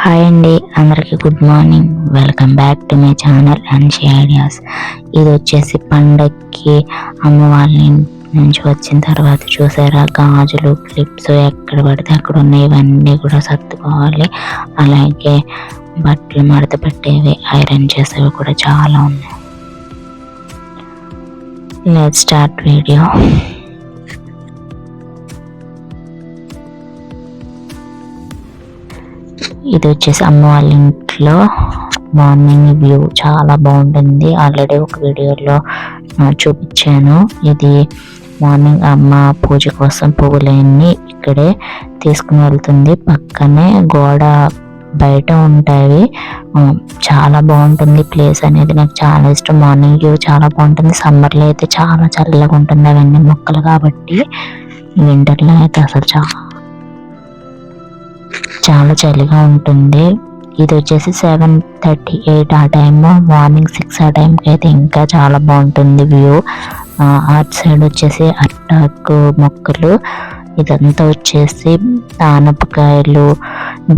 Hi అండి అందరికీ good morning. Welcome back to my channel Anshi ideas. ఇది వచ్చేసి పండక్కి అమ్మ వాళ్ళ నుంచి వచ్చిన తర్వాత చూసారా? గాజులు క్లిప్స్ ఎక్కడ పడితే అక్కడ ఉన్నాయి. ఇవన్నీ కూడా సర్దుకోవాలి. అలాగే బట్టలు మడత పెట్టేవి ఐరన్ చేసేవి కూడా చాలా ఉన్నాయి. లెట్ స్టార్ట్ వీడియో ఇది వచ్చేసి అమ్మ వాళ్ళ ఇంట్లో మార్నింగ్ వ్యూ చాలా బాగుంటుంది. ఆల్రెడీ ఒక వీడియోలో చూపించాను. ఇది మార్నింగ్ అమ్మ పూజ కోసం పువ్వులన్నీ ఇక్కడే తీసుకుని వెళ్తుంది. పక్కనే గోడ బయట ఉంటాయి. చాలా బాగుంటుంది ప్లేస్ అనేది. నాకు చాలా ఇష్టం. మార్నింగ్ వ్యూ చాలా బాగుంటుంది. సమ్మర్లో అయితే చాలా చల్లగా ఉంటుంది. అవన్నీ మొక్కలు కాబట్టి వింటర్లో అయితే అసలు చాలా చాలా చలిగా ఉంటుంది. ఇది వచ్చేసి సెవెన్ థర్టీ ఎయిట్ ఆ టైమ్ మార్నింగ్ సిక్స్ ఆ టైంకి అయితే ఇంకా చాలా బాగుంటుంది వ్యూ అటు సైడ్ వచ్చేసి అట్టాకు మొక్కలు. ఇదంతా వచ్చేసి ఆనపకాయలు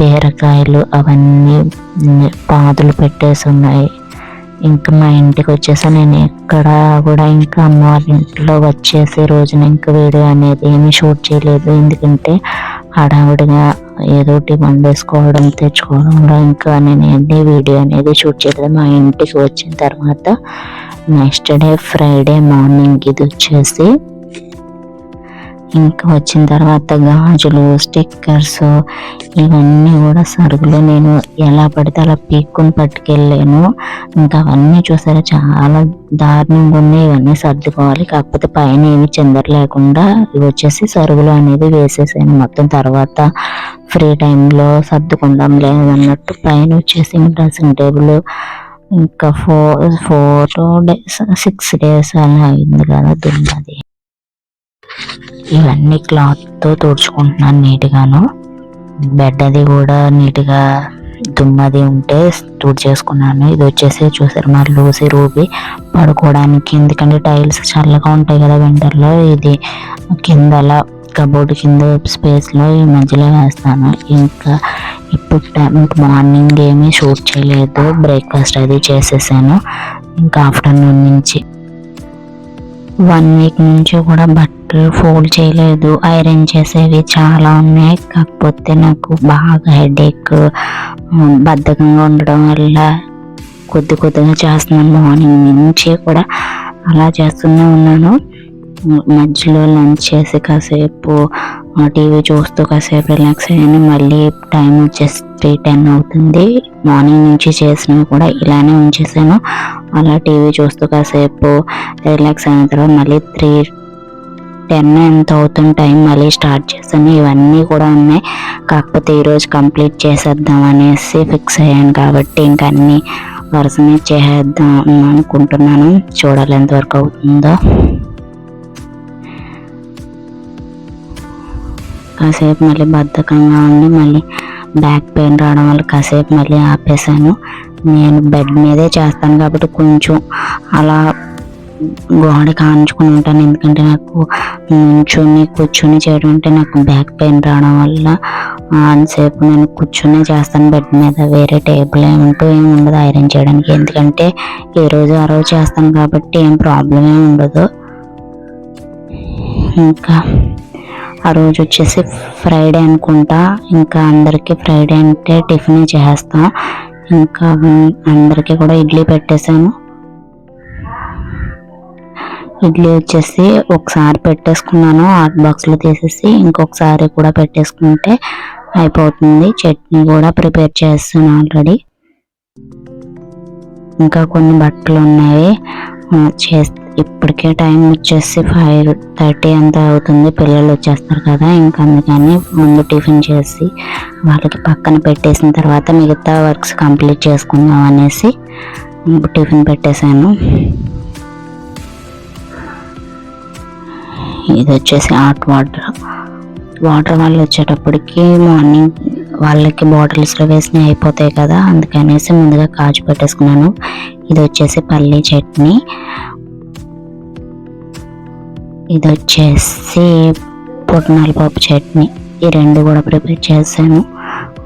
బీరకాయలు అవన్నీ పాదులు పెట్టేసి ఉన్నాయి. ఇంకా మా ఇంటికి వచ్చేసి నేను ఎక్కడ కూడా ఇంకా అమ్మవారి ఇంట్లో వచ్చేసి రోజున ఇంకా వీడియో అనేది ఏమీ షూట్ చేయలేదు. ఎందుకంటే హడావుడిగా ఏదో ఒకటి వండేసుకోవడం తెచ్చుకోవడంలో ఇంకా నేను అన్ని వీడియో అనేది షూట్ చేయలేదు. మా ఇంటికి వచ్చిన తర్వాత నెక్స్ట్ డే ఫ్రైడే మార్నింగ్ ఇది వచ్చేసి ఇంకా వచ్చిన తర్వాత గాజులు స్టిక్కర్స్ ఇవన్నీ కూడా సరుకులు నేను ఎలా పడితే అలా పీక్కుని పట్టుకెళ్ళాను. ఇంకా అవన్నీ చూసారా చాలా దారుణంగా ఉన్నాయి. ఇవన్నీ సర్దుకోవాలి. కాకపోతే పైన ఏమి చిందర లేకుండా ఇవి వచ్చేసి సరుకులు అనేది వేసేసాను. మొత్తం తర్వాత ఫ్రీ టైంలో సర్దుకుందాం లేదన్నట్టు పైన వచ్చేసి డ్రెస్సింగ్ టేబుల్ ఇంకా four four days six days అలా అయింది కదా దున్నది ఇవన్నీ క్లాత్తో తుడుచుకుంటున్నాను నీట్గాను. బెడ్ అది కూడా నీట్గా దుమ్మది ఉంటే తుడిచేసుకున్నాను. ఇది వచ్చేసి చూసారు మరి లూసి రూబి పడుకోవడానికి. ఎందుకంటే టైల్స్ చల్లగా ఉంటాయి కదా వింటర్లో. ఇది కింద అలా కబోర్డ్ కింద స్పేస్లో ఈ మధ్యలో వేస్తాను. ఇంకా ఇప్పుడు టైం మార్నింగ్ ఏమీ షూట్ చేయలేదు. బ్రేక్ఫాస్ట్ అది చేసేసాను. ఇంకా ఆఫ్టర్నూన్ నుంచి వన్ వీక్ నుంచి కూడా బట్టలు ఫోల్డ్ చేయలేదు. ఐరన్ చేసేవి చాలా ఉన్నాయి. కాకపోతే నాకు బాగా హెడేక్ బద్ధకంగా ఉండడం వల్ల కొద్ది కొద్దిగా చేస్తున్నాను. మార్నింగ్ నుంచి కూడా అలా చేస్తూనే ఉన్నాను. మధ్యలో లంచ్ చేసి కాసేపు టీవీ చూస్తూ కాసేపు రిలాక్స్ అయ్యాను. మళ్ళీ టైం వచ్చేసి త్రీ టెన్ అవుతుంది. మార్నింగ్ నుంచి చేసినవి కూడా ఇలానే ఉంచేసాను. అలా టీవీ చూస్తూ కాసేపు రిలాక్స్ అయిన తర్వాత మళ్ళీ త్రీ టెన్ ఎంత అవుతుంది టైం మళ్ళీ స్టార్ట్ చేశాను. ఇవన్నీ కూడా ఉన్నాయి. కాకపోతే ఈరోజు కంప్లీట్ చేసేద్దాం అనేసి ఫిక్స్ అయ్యాను కాబట్టి ఇంకా అన్నీ వరుసనే చేసేద్దాం అనుకుంటున్నాను. చూడాలి ఎంతవరకు అవుతుందో. కాసేపు మళ్ళీ బద్ధకంగా ఉండి మళ్ళీ బ్యాక్ పెయిన్ రావడం వల్ల కాసేపు మళ్ళీ ఆపేసాను నేను బెడ్ మీదే చేస్తాను కాబట్టి కొంచెం అలా గోడ కాంచుకుని ఉంటాను. ఎందుకంటే నాకు నుంచుని కూర్చొని చేయడం అంటే నాకు బ్యాక్ పెయిన్ రావడం వల్ల అంతసేపు నేను కూర్చొని చేస్తాను. బెడ్ మీద వేరే టేబుల్ ఏమంటూ ఏమి ఉండదు ఐరన్ చేయడానికి. ఎందుకంటే ఏ రోజు ఆ రోజు చేస్తాను కాబట్టి ఏం ప్రాబ్లం ఏమి ఉండదు. ఇంకా ఆ రోజు వచ్చేసి ఫ్రైడే అనుకుంటా. ఇంకా అందరికీ ఫ్రైడే అంటే టిఫిన్ చేస్తాం. ఇంకా అందరికీ కూడా ఇడ్లీ పెట్టేశాను. ఇడ్లీ వచ్చేసి ఒకసారి పెట్టేసుకున్నాను. హాట్ బాక్స్లో తీసేసి ఇంకొకసారి కూడా పెట్టేసుకుంటే అయిపోతుంది. చట్నీ కూడా ప్రిపేర్ చేస్తాను ఆల్రెడీ. ఇంకా కొన్ని బట్టలు ఉన్నాయి. చే ఇప్పటికే టైం వచ్చేసి ఫైవ్ థర్టీ అంతా అవుతుంది. పిల్లలు వచ్చేస్తారు కదా ఇంకా అందుకని ముందు టిఫిన్ చేసి వాళ్ళకి పక్కన పెట్టేసిన తర్వాత మిగతా వర్క్స్ కంప్లీట్ చేసుకుందాం అనేసి టిఫిన్ పెట్టేశాను. ఇది వచ్చేసి హాట్ వాటర్. వాటర్ వాళ్ళు వచ్చేటప్పటికి మార్నింగ్ వాళ్ళకి బాటిల్స్లో వేసిన అయిపోతాయి కదా అందుకనేసి ముందుగా కాజు పెట్టేసుకున్నాను. ఇది వచ్చేసి పల్లీ చట్నీ. ఇది వచ్చేసి పుట్నాల పప్పు చట్నీ. ఈ రెండు కూడా ప్రిపేర్ చేశాను.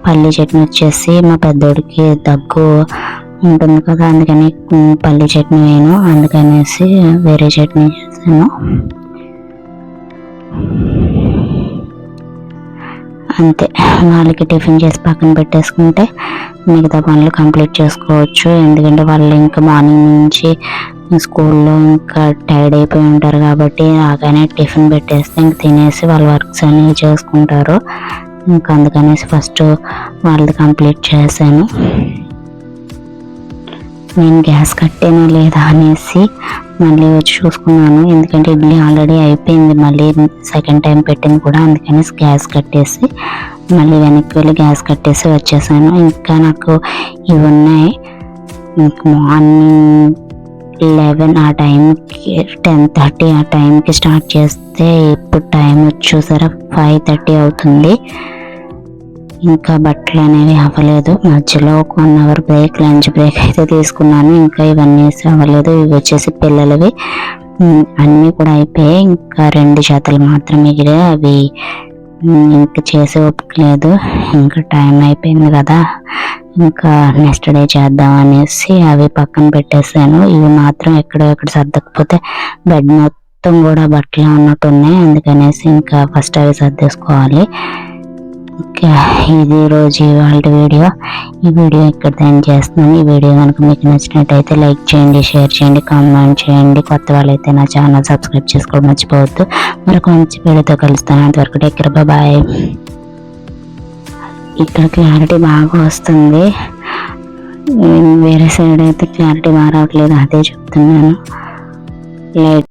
పల్లీ చట్నీ వచ్చేసి మా పెద్దోడికి దగ్గు ఉంటుంది కదా అందుకని పల్లీ చట్నీ వేయను. అందుకనేసి వేరే చట్నీ చేశాను. అంతే. వాళ్ళకి టిఫిన్ చేసి పక్కన పెట్టేసుకుంటే మిగతా పనులు కంప్లీట్ చేసుకోవచ్చు. ఎందుకంటే వాళ్ళు ఇంకా మార్నింగ్ నుంచి స్కూల్లో ఇంకా టైర్డ్ అయిపోయి ఉంటారు కాబట్టి ఆగానే టిఫిన్ పెట్టేస్తే ఇంక తినేసి వాళ్ళ వర్క్స్ అనేవి చేసుకుంటారు. ఇంకా అందుకనేసి ఫస్ట్ వాళ్ళది కంప్లీట్ చేశాను. నేను గ్యాస్ కట్టానా లేదా అనేసి మళ్ళీ వచ్చి చూసుకున్నాను. ఎందుకంటే ఇడ్లీ ఆల్రెడీ అయిపోయింది. మళ్ళీ సెకండ్ టైం పెట్టింది కూడా. అందుకని గ్యాస్ కట్టేసి మళ్ళీ వెనక్కి వెళ్ళి గ్యాస్ కట్టేసి వచ్చేసాను. ఇంకా నాకు ఇవి ఉన్నాయి. మార్నింగ్ లెవెన్ ఆ టైంకి టెన్ థర్టీ ఆ టైంకి స్టార్ట్ చేస్తే ఇప్పుడు టైం వచ్చేసరికి చూసారా ఫైవ్ థర్టీ అవుతుంది. ఇంకా బట్టలు అనేవి అవ్వలేదు. మధ్యలో ఒక one hour break lunch break అయితే తీసుకున్నాను. ఇంకా ఇవన్నీ అవ్వలేదు. ఇవి వచ్చేసి పిల్లలవి. అన్నీ కూడా అయిపోయాయి ఇంకా రెండు జతలు మాత్రం మిగిలే అవి ఇంకా చేసే ఓపిక లేదు. ఇంకా టైం అయిపోయింది కదా. ఇంకా నెక్స్ట్ డే చేద్దాం అనేసి అవి పక్కన పెట్టేసాను ఇవి మాత్రం ఎక్కడో ఎక్కడ సర్దకపోతే బెడ్ మొత్తం కూడా బట్టలు ఉన్నట్టు ఉన్నాయి. అందుకనేసి ఇంకా ఫస్ట్ అవి సర్దేసుకోవాలి. ఇది రోజు ఇవాళ వీడియో. ఈ వీడియో ఇక్కడ ఎండ్ చేస్తున్నాను. ఈ వీడియో కనుక మీకు నచ్చినట్టయితే లైక్ చేయండి షేర్ చేయండి కామెంట్ చేయండి. కొత్త వాళ్ళైతే నా ఛానల్ సబ్స్క్రైబ్ చేసుకోవడం మర్చిపోవద్దు. మరొక మంచి వీడియోతో కలుస్తాను. అంతవరకు టెక్కర్ బాయ్. ఇక్కడ క్లారిటీ బాగా వస్తుంది. వేరే సైడ్ అయితే క్లారిటీ బాగా రావట్లేదు. అదే చెప్తున్నాను. లైట్